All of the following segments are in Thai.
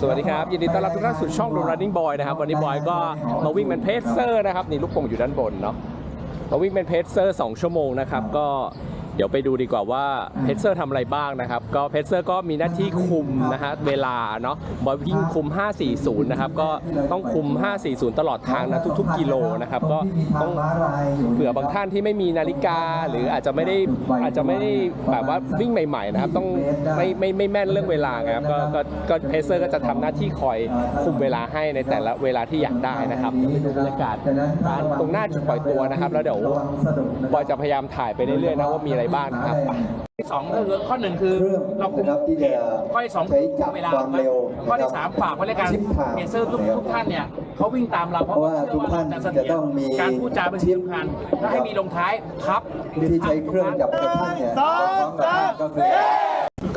สวัสดีครับ ยินดีต้อนรับทุกท่านสู่ช่อง The Running Boy นะครับวันนี้บอยก็มาวิ่งเป็นเพจเซอร์นะครับนี่ลูกโป่งอยู่ด้านบนเนาะมาวิ่งเป็นเพจเซอร์ 2 ชั่วโมงนะครับก็ เดี๋ยวไปดูดีกว่าว่าเพจเซอร์ทำอะไรบ้างนะครับ ก็เพจเซอร์ก็มีหน้าที่คุมนะฮะเวลาเนาะบอยวิ่งคุม 540 นะครับ ก็ต้องคุม 540 ตลอดทางนะทุก ๆ กิโลนะครับ ก็ต้องเผื่อบางท่านที่ไม่มีนาฬิกา หรืออาจจะไม่ได้อาจจะไม่ได้แบบว่าวิ่งใหม่ ๆ นะครับ ต้องไม่ไม่ไม่แม่นเรื่องเวลาไงครับก็ก็ก็เพจเซอร์ก็จะทำหน้าที่คอยคุมเวลาให้ในแต่ละเวลาที่อยากได้นะครับไปดูบรรยากาศการตรงหน้าจุดปล่อยตัวนะครับ แล้วเดี๋ยวบอยจะพยายามถ่ายไปเรื่อยๆนะว่ามีอะไรบ้างนะครับสองก็คือข้อหนึ่งคือเครื่องเราคุมนะครับที่จะข้อที่สองใช้จับเวลาความเร็วข้อที่นะครับสามฝากไว้เลยการชิปทางเมเซอร์ทุกนะครับทุกท่านเนี่ยเขาวิ่งตามเราเพราะว่าทุกท่านเชื่จะต้องมีการพูดจาเป็นสิ่งสำคัญถ้าให้มีลงท้ายครับหรือที่พัใช้เครื่องจับกระท่านเนี่ยพร้อมกับท่านก็คือ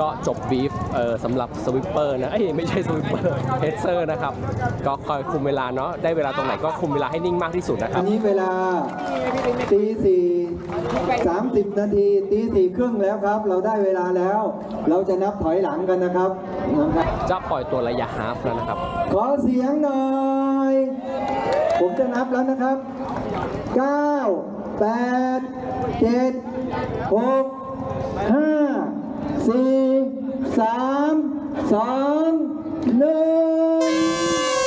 ก็จบบีฟเออสำหรับสวิปเปอร์นะเอ้ยไม่ใช่สวิปเปอร์เพจเซอร์นะครับ ก็คอยคุมเวลาเนาะได้เวลาตรงไหนก็คุมเวลาให้นิ่งมากที่สุดนะคอัรันบนี้เวลาตีสี่สามสิบนาทีตีสี่ครึ่งแล้วครับ เราได้เวลาแล้ว เราจะนับถอยหลังกันนะครับนะครับ จะปล่อยตัวระยะฮาฟแล้วนะครับ ขอเสียงหน่อย ผมจะนับแล้วนะครับ 9 8 7 6 5 4 3 2 1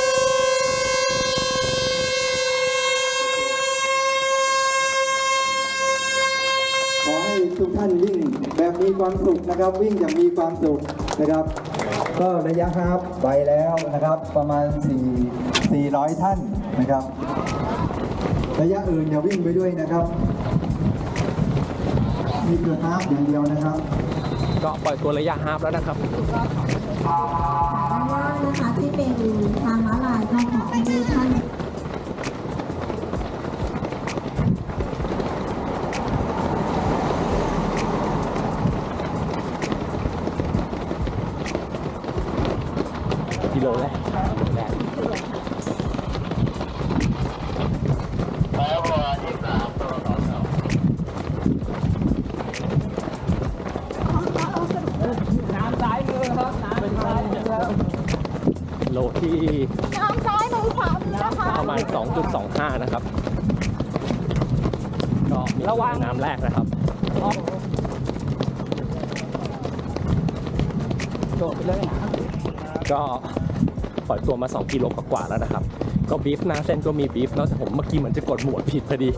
ขอให้ทุกท่านวิ่งแบบมีความสุขนะครับ วิ่งอย่างมีความสุขนะครับ ก็ระยะฮาล์ฟไปแล้วนะครับ ประมาณ 4 400 ท่านนะครับ ระยะอื่นอย่าวิ่งไปด้วยนะครับ นี่คือฮาล์ฟอย่างเดียวนะครับ ก็ปล่อยตัวระยะฮาฟแล้วนะครับว่างนะคะที่เป็นทางม้าลายก็ขอให้ทุกท่าน โลที่น้ำซ้ายมือขวามือนะคะประมาณ 2.25 นะครับก็มีระวังน้ำแรกนะครับโดดไปเลยนะก็ปล่อยตัวมา 2 กิโลกว่าๆแล้วนะครับ ก็บีฟหน้าเส้นก็มีบีฟแล้วแต่ผมเมื่อกี้เหมือนจะกดหมวดผิดพอดี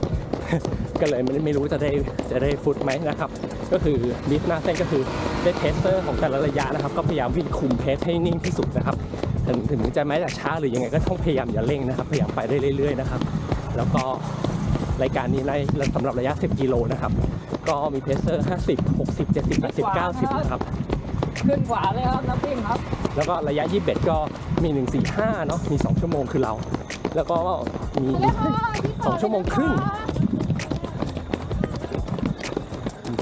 ก็เลยไม่ไม่รู้จะได้จะได้ฟุตไหมนะครับ ก็คือบีฟหน้าเส้นก็คือได้เพสเตอร์ของแต่ละระยะนะครับ ก็พยายามวิ่งคุมเพสให้นิ่งที่สุดนะครับ ถึงถึงจะแม้จะช้าหรือยังไงก็ต้องพยายามอย่าเร่งนะครับพยายามไปได้เรื่อยๆนะครับ แล้วก็รายการนี้ในสำหรับระยะ 10 กิโลนะครับ ก็มีเพสเตอร์ 50 60 70 80 90นะครับ ขึ้นขวาเลยครับน้ำปิ้งครับ แล้วก็ระยะ 21 ก็มี 145 เนาะมี 2 ชั่วโมงคือเรา แล้วก็มี 2 ชั่วโมงครึ่ง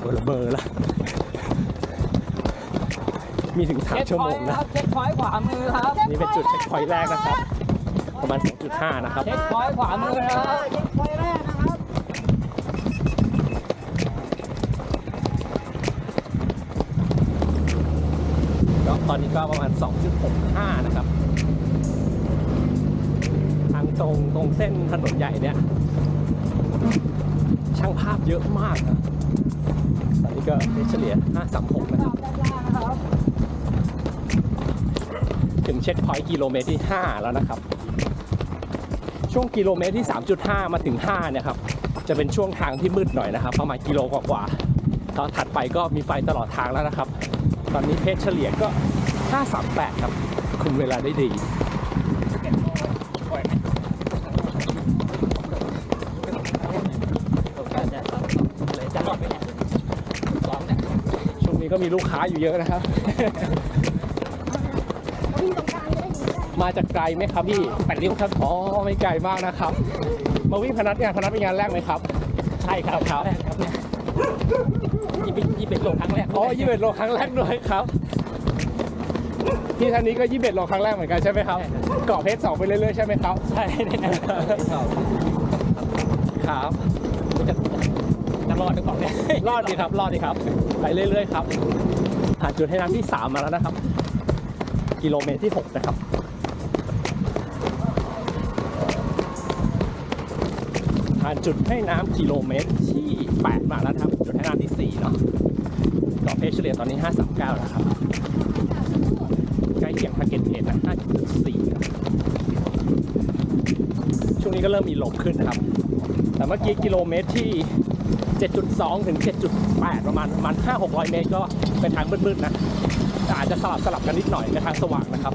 เบอร์เบอร์ละ มีถึง 3 ชั่วโมงนะเช็คพอยต์ขวามือครับ นี่เป็นจุดเช็คพอยต์แรกนะครับ ประมาณ 2.5 นะครับ เช็คพอยต์ขวามือนะครับก็ตอนนี้ก็ประมาณ 2.65 นะครับ ทางตรงตรงเส้นถนนใหญ่เนี่ย ช่างภาพเยอะมากนะตอนนี้ก็เฉลี่ย536นะครับ ถึงเช็คพอยต์กิโลเมตรที่ 5 แล้วนะครับ ช่วงกิโลเมตรที่ 3.5 มาถึง 5 เนี่ยครับ จะเป็นช่วงทางที่มืดหน่อยนะครับ ประมาณกิโลกว่าๆตอนถัดไปก็มีไฟตลอดทางแล้วนะครับ ตอนนี้เพจเฉลี่ยก็ 538 ครับ คุมเวลาได้ดีช่วงนี้ก็มีลูกค้าอยู่เยอะนะครับ มาจากไกลไหมครับพี่แปดริ้วครับอ๋อไม่ไกลมากนะครับ มาวิ่งพนัสงานพนัสเป็นงานแรกไหมครับ ใช่ครับครับยี่สิบยี่สิบโลครั้งแรกอ๋อยี่สิบเอ็ดโลครั้งแรกด้วยครับพี่ท่านนี้ก็ยี่สิบเอ็ดโลครั้งแรกเหมือนกันใช่ไหมครับเกาะเพชรสองไปเรื่อยๆใช่ไหมครับใช่แน่ๆครับจะจะรอดหรือเปล่าเนี่ยรอดดีครับรอดดีครับ ไปเรื่อยๆครับผ่านจุดให้น้ำที่ 3 มาแล้วนะครับ กิโลเมตรที่ 6 นะครับานจุดให้น้ำกิโลเมตรที่ 8 มาแล้วครับ จุดให้น้ำที่ 4 เนาะก็เพจเฉลี่ยตอนนี้ 539นะครับ ใกล้เคียงทาร์เก็ตเพจนะ5.4นะช่วงนี้ก็เริ่มมีลมขึ้นนะครับ แต่เมื่อกี้กิโลเมตรที่ 7.2 ถึง 7.8 ประมาณประมาณ 5-600 เมตรก็เป็นทางมืดๆนะแต่อาจจะสลับสลับกันนิดหน่อยในทางสว่างนะครับ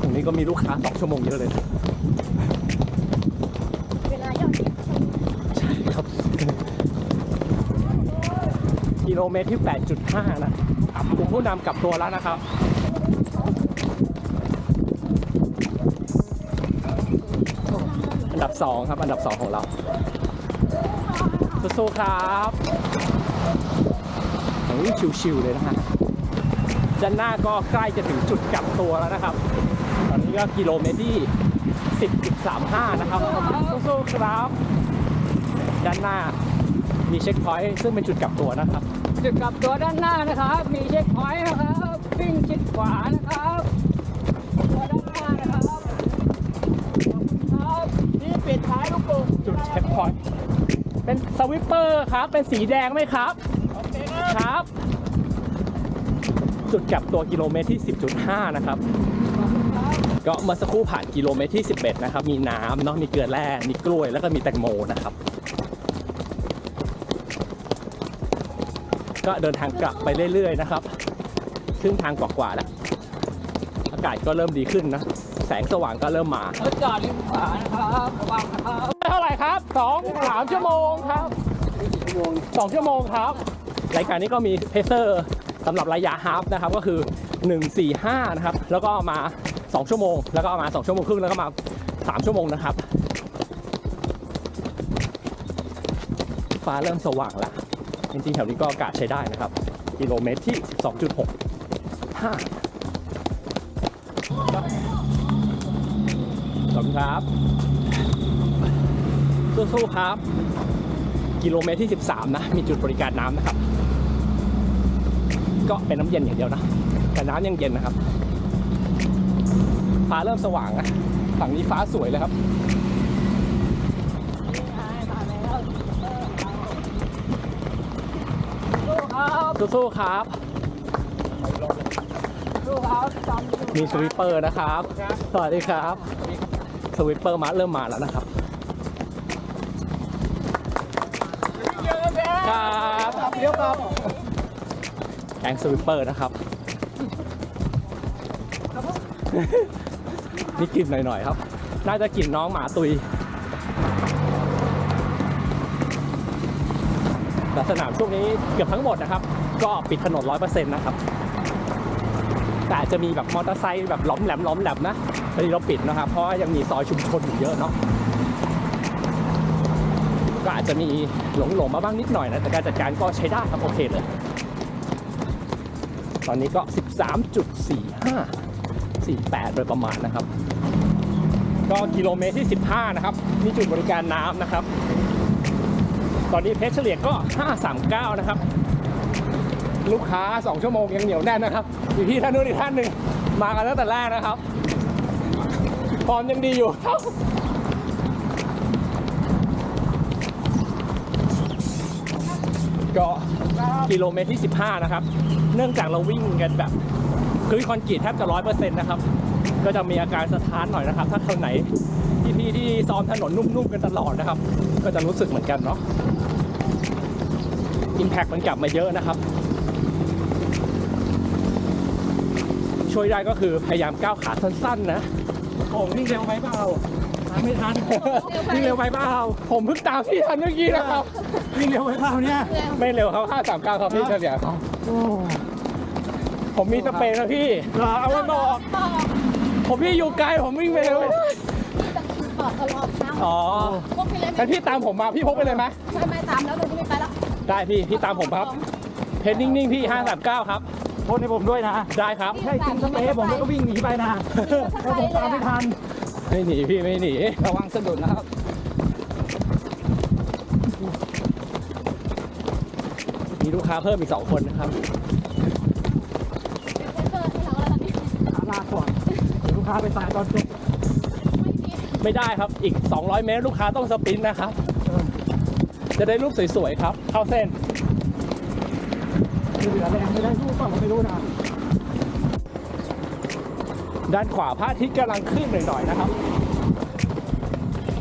ตรงนี้ก็มีลูกค้า 2 ชั่วโมงเยอะเลยนะ กิโลเมตรที่ 8.5 นะครับกลุ่มผู้นำกลับตัวแล้วนะครับอันดับ 2 ครับ อันดับ 2 ของเรา สู้ๆครับโอ้ยชิวๆเลยนะฮะด้านหน้าก็ใกล้จะถึงจุดกลับตัวแล้วนะครับ ตอนนี้ก็กิโลเมตรที่ 10.35 นะครับ สู้ๆครับ ด้านหน้า มีเช็คพอยต์ซึ่งเป็นจุดกลับตัวนะครับ จุดกลับตัวด้านหน้านะครับ มีเช็คพอยต์นะครับวิ่งชิดขวานะครับตัวด้านหน้านะครับขอบคุณครับนี่ปิดท้ายลูกโป่งจุดเช็คพอยต์เป็นสวิปเปอร์ครับ เป็นสีแดงไหมครับโอเคครับครับ จุดกลับตัวกิโลเมตรที่ 10.5 นะครับก็เมื่อสักครู่ผ่านกิโลเมตรที่ 11 นะครับ มีน้ำเนาะมีเกลือแร่มีกล้วยแล้วก็มีแตงโมนะครับ ก็เดินทางกลับไปเรื่อยๆนะครับครึ่งทางกว่าๆแล้วอากาศก็เริ่มดีขึ้นนะ แสงสว่างก็เริ่มมา รถจอดริมขวานะครับระวังนะครับเท่าไหร่ครับสองสามชั่วโมงครับสองชั่วโมงครับ รายการนี้ก็มีเพเซอร์สำหรับระยะฮาฟนะครับก็คือ 1 4 5 นะครับ แล้วก็มา 2 ชั่วโมง แล้วก็มา 2 ชั่วโมงครึ่งแล้วก็มา 3 ชั่วโมงนะครับ ฟ้าเริ่มสว่างแล้ว จริงๆแถวนี้ก็อากาศใช้ได้นะครับ กิโลเมตรที่ 12.6 5ขอบคุณครับ สู้ๆครับ กิโลเมตรที่ 13 นะ มีจุดบริการน้ำนะครับ ก็เป็นน้ำเย็นอย่างเดียวนะ แต่น้ำยังเย็นนะครับ ฟ้าเริ่มสว่างนะ ฝั่งนี้ฟ้าสวยเลยครับ สู้ๆครับลูกเอาจอมมีสวิปเปอร์นะครับ สวัสดีครับ สวิปเปอร์มาเริ่มมาแล้วนะครับ ครับเดี๋ยวครับแกงสวิปเปอร์นะครับ นี่กลิ่นหน่อยๆครับ น่าจะกลิ่นน้องหมาตุย แต่สนามช่วงนี้เกือบทั้งหมดนะครับ ก็ปิดถนนร้อยเปอร์เซ็นต์นะครับ แต่จะมีแบบมอเตอร์ไซค์แบบล้อมแหลมล้อมแหลมนะตอนนี้เราปิดนะครับ เพราะยังมีซอยชุมชนอยู่เยอะเนาะก็อาจจะมีหลงหลงๆมาบ้างนิดหน่อยนะแต่การจัดการก็ใช้ได้ครับโอเคเลย ตอนนี้ก็ 13.45 48 โดยประมาณนะครับ ก็กิโลเมตรที่ 15 นะครับ มีจุดบริการน้ำนะครับ ตอนนี้เพชรเฉลี่ยก็ 539 นะครับ ลูกค้า 2 ชั่วโมงยังเหนียวแน่นนะครับมีพี่ท่านนู้นอีกท่านหนึ่งมากันตั้งแต่แรกนะครับฟอร์มยังดีอยู่ครับก็กิโลเมตรที่ 15 นะครับ เนื่องจากเราวิ่งกันแบบคือคอนกรีตแทบจะร้อยเปอร์เซ็นต์นะครับ ก็จะมีอาการสะท้านหน่อยนะครับ ถ้าคนไหน พี่ๆที่ซ้อมถนนนุ่มๆกันตลอดนะครับ ก็จะรู้สึกเหมือนกันเนาะ อิมแพคมันกลับมาเยอะนะครับ ช่วยได้ก็คือพยายามก้าวขาสั้นๆนะผมวิ่งเร็วไปเปล่าตามไม่ทันวิ่งเร็วไปเปล่าผมเพิ่งตามพี่ทันเมื่อกี้นะครับวิ่งเร็วไปเปล่าเนี่ยไม่เร็วครับ539ครับพี่เฉลี่ยผมมีสเปรย์นะพี่เหรอเอาไว้บอก ผมพี่อยู่ไกลผมวิ่งไปเร็วไม่ได้ตอดตลอดนะอ๋อพวกพี่เล่นงั้นพี่ตามผมมาพี่พกไปเลยไหมไม่ไม่ตามแล้วเราจะไม่ไปแล้ว ได้พี่ พี่ตามผมครับ เพจนิ่ง ๆ พี่ 539 ครับ โทษให้ผมด้วยนะ ได้ครับให้กินสเปรย์ผมแล้วก็วิ่งหนีไปนะถ้าผมตามไม่ทัน ไม่หนีพี่ไม่หนี ระวังสะดุดนะครับ มีลูกค้าเพิ่มอีกสองคนนะครับเซนเซอร์ให้ค้าไปตายตอนจบไม่ได้ครับ อีก 200 เมตร ลูกค้าต้องสปรินต์นะครับ จะได้รูปสวยๆครับ เข้าเส้นคือเหลือแรงไม่ได้สู้เปล่าไม่รู้นะด้านขวาพระอาทิตย์กำลังขึ้นหน่อยๆนะครับ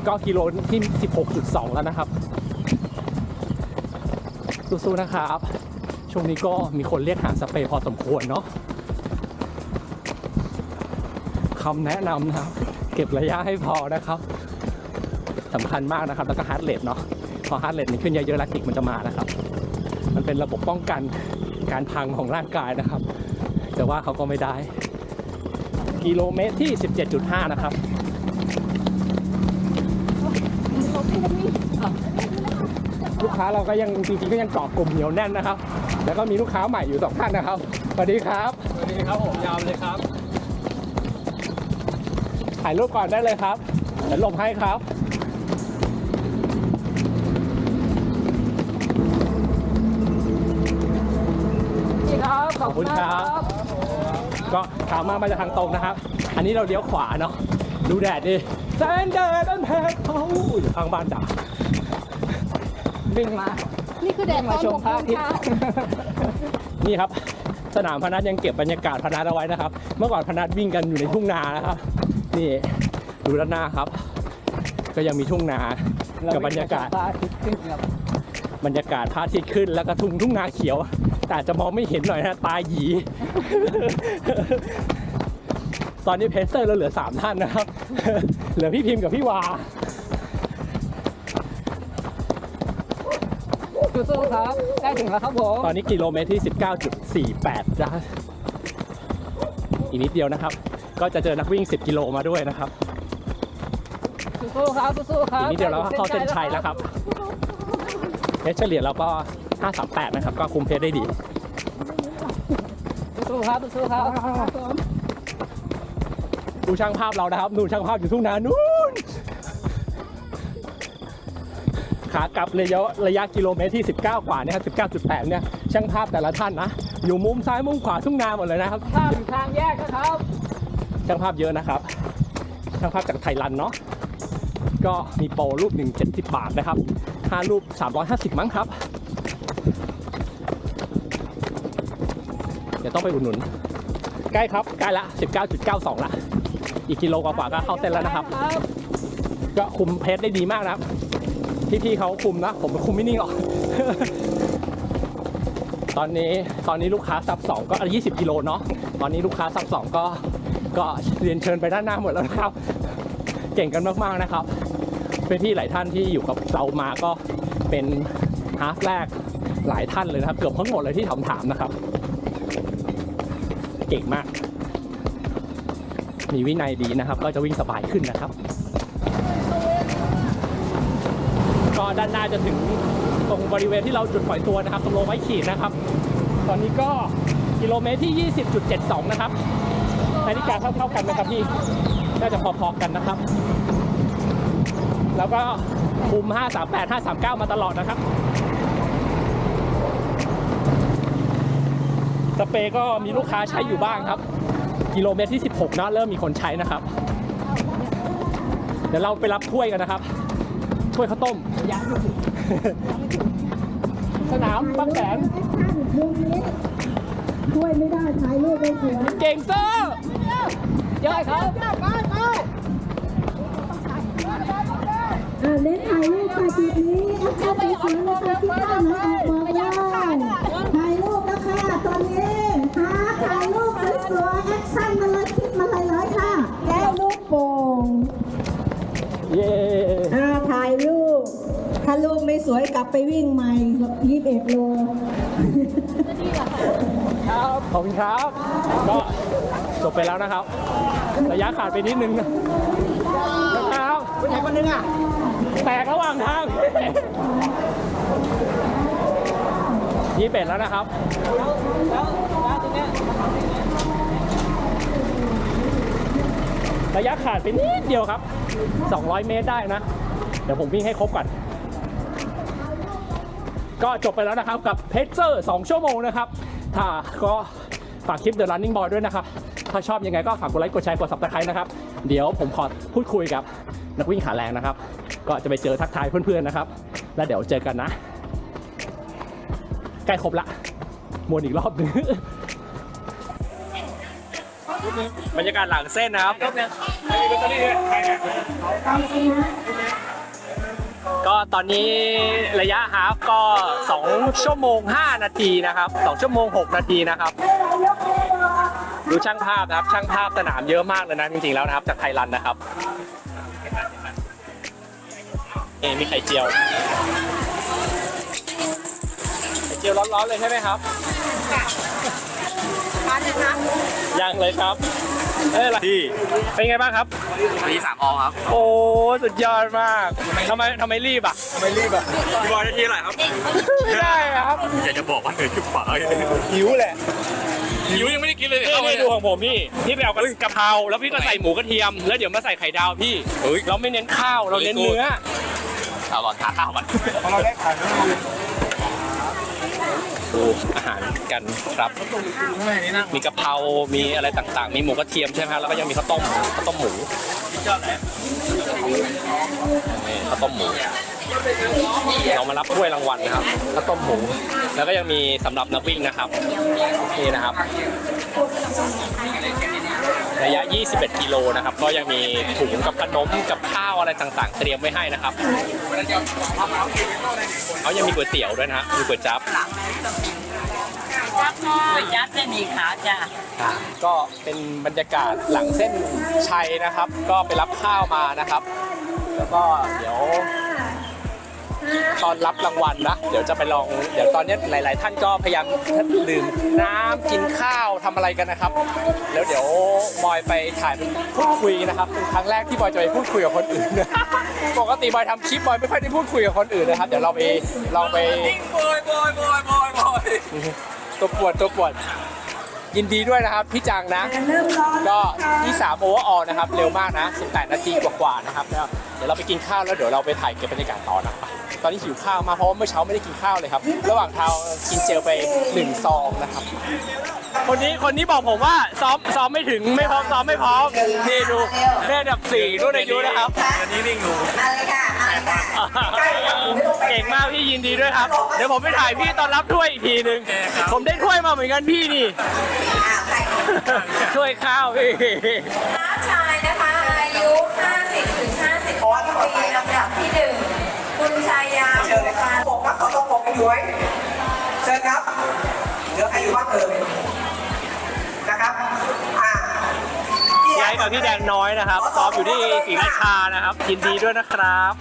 ก็กิโลที่ 16.2 แล้วนะครับ สู้ๆนะครับ ช่วงนี้ก็มีคนเรียกหาสเปรย์พอสมควรเนาะคำแนะนำนะครับ เก็บระยะให้พอนะครับสำคัญมากนะครับ แล้วก็ฮาร์ดเรทเนาะพ อฮาร์ดเรทมันขึ้นเยอะๆแลคติกมันจะมานะครับ มันเป็นระบบป้องกันการพังของร่างกายนะครับ แต่ว่าเขาก็ไม่ได้ กิโลเมตรที่ 17.5 นะครับลูกค้าเราก็ยังจริงๆก็ยังเกาะกลุ่มเหนียวแน่นนะครับ แล้วก็มีลูกค้าใหม่อยู่สองท่านนะครับสวัสดีครับสวัสดีครับผมยาวเลยครับถ่ายรูปก่อนได้เลยครับเดี๋ยวลงให้ครับ อบคุณครับ ก็ถามมามาจากทางตรงนะครับ อันนี้เราเลี้ยวขวาเนาะ ดูแดดดิแสนแดดอันแผดเผาอยู่ข้างบ้านด่าวิ่งมา นี่คือแดดตมาอนชหมกพระโมอางทิตย์เช้านี่ครับ สนามพนัสยังเก็บบรรยากาศพนัสเอาไว้นะครับ เมื่อก่อนพนัสวิ่งกันอยู่ในทุ่งนานะครับ นี่ดูด้านหน้าครับ ก็ยังมีทุ่งนากับบรรยากาศ บบรรยากาศพระอาทิตย์ขึ้นแล้วก็ทุ่งทุ่งนาเขียว แต่อาจจะมองไม่เห็นหน่อยนะตาหยี ตอนนี้เพสเซอร์เราเหลือ 3 ท่านนะครับ เหลือพี่พิมพ์กับพี่วาสู้ๆครับใกล้ถึงแล้วครับผม ตอนนี้กิโลเมตรที่ 19.48นะอีกนิดเดียวนะครับ ก็จะเจอนักวิ่ง 10 กิโลมาด้วยนะครับสู้ๆครับสู้ๆครัอีบกนิดเดียวเราก็เข้าเส้นชัยแล้วครับ เพชรเฉลี่ยเราก็ 538 นะครับ ก็คุมเพชรได้ดีสู้ๆครับสู้ๆครับดูช่างภาพเรานะครับ ดูช่างภาพอยู่ทุ่งนานู้นขากลับระยะระยะกิโลเมตรที่ 19 กว่าเนะครับ19.8 เนี่ย ช่างภาพแต่ละท่านนะ อยู่มุมซ้ายมุมขวาทุ่งนาหมดเลยนะครับข้ามทางแยกนะครับ ช่างภาพเยอะนะครับ ช่างภาพจากไทยรันเนาะ ก็มีโปรรูปหนึ่ง70บาทนะครับ 5รูป 350 มั้งครับ เดี๋ยวต้องไปอุดหนุน ใกล้ครับ ใกล้ละ 19.92 ละ อีกกิโลกว่าๆก็เข้าเส้นแล้วนะครับ ก็คุมเพจได้ดีมากนะครับ พี่ๆเขาคุมนะ ผมคุมไม่นิ่งหรอก ตอนนี้ตอนนี้ลูกค้าซับสองก็ 20 กิโลเนาะ ตอนนี้ลูกค้าซับสองก็ก็เรียนเชิญไปด้านหน้าหมดแล้วนะครับ เก่งกันมากๆนะครับ เป็นพี่หลายท่านที่อยู่กับเรามาก็เป็นฮาฟแรกหลายท่านเลยนะครับ เกือบทั้งหมดเลยที่ถามถามๆนะครับ เก่งมาก มีวินัยดีนะครับ ก็จะวิ่งสบายขึ้นนะครับ ก็ด้านหน้าจะถึงตรงบริเวณที่เราจุดปล่อยตัวนะครับตรงโลไว้ขีดนะครับ ตอนนี้ก็กิโลเมตรที่ 20.72 นะครับนาฬิกาเท่าๆกันไหมครับพี่น่าจะพอๆกันนะครับ แล้วก็คุม 538 539 มาตลอดนะครับ สเปรย์ก็มีลูกค้าใช้อยู่บ้างครับ กิโลเมตรที่ 16นะเริ่มมีคนใช้นะครับ เดี๋ยวเราไปรับถ้วยกันนะครับ ถ้วยข้าวต้มยังไม่ถึงสนามบางแสนมุมนี้ช่วยไม่ได้ถ่ายรูปได้สวยเก่งเซอร์เยอะครับาเน้นถ่ายรูปค่ะจุดนี้แอคชั่นสวยๆนะคะที่ท่านมาออกบอกได้ถ่ายรูปนะคะตอนนี้หาถ่ายรูปสวยๆแอคชั่นมาเลยคลิปมาเลยเลยค่ะแล้วลูกโป่งเย้อ่าถ่ายรูปถ้ารูปไม่สวยกลับไปวิ่งใหม่ยี่สิบเอ็ดโลครับขอบคุณครับ ก็จบไปแล้วนะครับ ระยะขาดไปนิดนึงนะครับคนไหนคนนึงอะางทางยี่เป็ดแล้วนะครับระยะขาดไปนิดเดียวครับ 200 เมตรได้นะ เดี๋ยวผมวิ่งให้ครบก่อน ก็จบไปแล้วนะครับกับเพจเซอร์ 2 ชั่วโมงนะครับ ถ้าก็ฝากคลิป The Running Boy ด้วยนะครับ ถ้าชอบยังไงก็ฝากกดไลค์ กดแชร์ กด subscribe นะครับ เดี๋ยวผมขอพูดคุยกับนักวิ่งขาแรงนะครับ ก็จะไปเจอทักทายเพื่อนๆนะครับ แล้วเดี๋ยวเจอกันนะ ใกล้ครบละมวนอีกรอบหนึง บรรยากาศหลังเส้นนะครับ ก็ตอนนี้ระยะฮาฟก็ 2 ชั่วโมง 5 นาทีนะครับ 2 ชั่วโมง 6 นาทีนะครับ ดูช่างภาพนะครับ ช่างภาพสนามเยอะมากเลยนะจริงๆแล้วนะครับ จากไทยรันนะครับ เอะมีไข่เจียว ไข่เจียวร้อนๆเลยใช่ไหมครับยังเลยครับเอ้ยอะไรพี่เป็นไงบ้างครับมีสามออครับ โอ้สุดยอดมากทำไมทำไมรีบอะไม่รีบอะพี่บอยได้ที่อะไรครับไม่ได้ครับอยากจะบอกว่าเหนื่อยจุกปากหิวแหละหิวยังไม่ได้กินเลยนี่นี่ดูของผมพี่พี่ไปเอากะกะเพราแล้วพี่ก็ใส่หมูกระเทียม แล้วเดี๋ยวมาใส่ไข่ดาวพี่เราไม่เน้นข้าวเราเน้นเนื้อาวหลอนทาข้าวมันพอเราได้ขายดูอาหารกันครับมีกะเพรา มีอะไรต่างๆ มีหมูกระเทียมใช่ไหมฮะแล้วก็ยังมีข้าวต้มข้าวต้มหมูนี่ข้าวต้มหมู เรามารับถ้วยรางวัลนะครับข้าวต้มหมู แล้วก็ยังมีสำหรับนักวิ่งนะครับ นี่นะครับ ระยะ 21 กิโลนะครับ ก็ยังมีถุงกับขนมกับข้าวอะไรต่างๆ เตรียมไว้ให้นะครับเขายังมีก๋วยเตี๋ยวด้วยนะฮะมีก๋วยจั๊บก๋วยจั๊บไม่มีขาวจ้ะก็เป็นบรรยากาศหลังเส้นชัยนะครับ ก็ไปรับข้าวมานะครับ แล้วก็เดี๋ยว ตอนรับรางวัลนะเดี๋ยวจะไปลองเดี๋ยวตอนนี้หลาย ๆ ท่านก็พยายามดื่มน้ำกินข้าวทำอะไรกันนะครับ แล้วเดี๋ยวบอยไปถ่ายเป็นพูดคุยนะครับเป็นครั้งแรกที่บอยจะไปพูดคุยกับคนอื่นนะปกติบอยทำคลิปบอยไม่ค่อยได้พูดคุยกับคนอื่นนะครับ เดี๋ยวเราไปลองไปบอยบอยบอยบอยบอยตัวปวดตัวปวดยินดีด้วยนะครับพี่จังนะ ก็ที่3โอเวอร์ออนะครับ เร็วมากนะ 18 นาทีกว่าๆนะครับแล้วเดี๋ยวเราไปกินข้าวแล้วเดี๋ยวเราไปถ่ายเก็บบรรยากาศต่อนะครับ ตอนนี้หิวข้าวมากเพราะว่าเมื่อเช้าไม่ได้กินข้าวเลยครับ ระหว่างทางกินเจลไปหนึ่งซองนะครับ คนนี้คนนี้บอกผมว่าซ้อมซ้อมไม่ถึงไม่พร้อมซ้อมไม่พร้อมนี่ดูแม่อันดับสี่รุ่นอายุนะครับอันนี้นิ่งหนูเก่งมากพี่ยินดีด้วยครับ เดี๋ยวผมไปถ่ายพี่ตอนรับถ้วยอีกทีหนึ่งผมได้ถ้วยมาเหมือนกันพี่นี่ถ้วยข้าวพี่ ครับเขาต้องปกกันอยู่ไว้เชิญครับเหลือใครอยู่บ้างเอ่ยนะครับอ่าย้ายกับพี่แดงน้อยนะครับซ้อมอยู่ที่ศรีราชานะครับยินดีด้วยนะครับ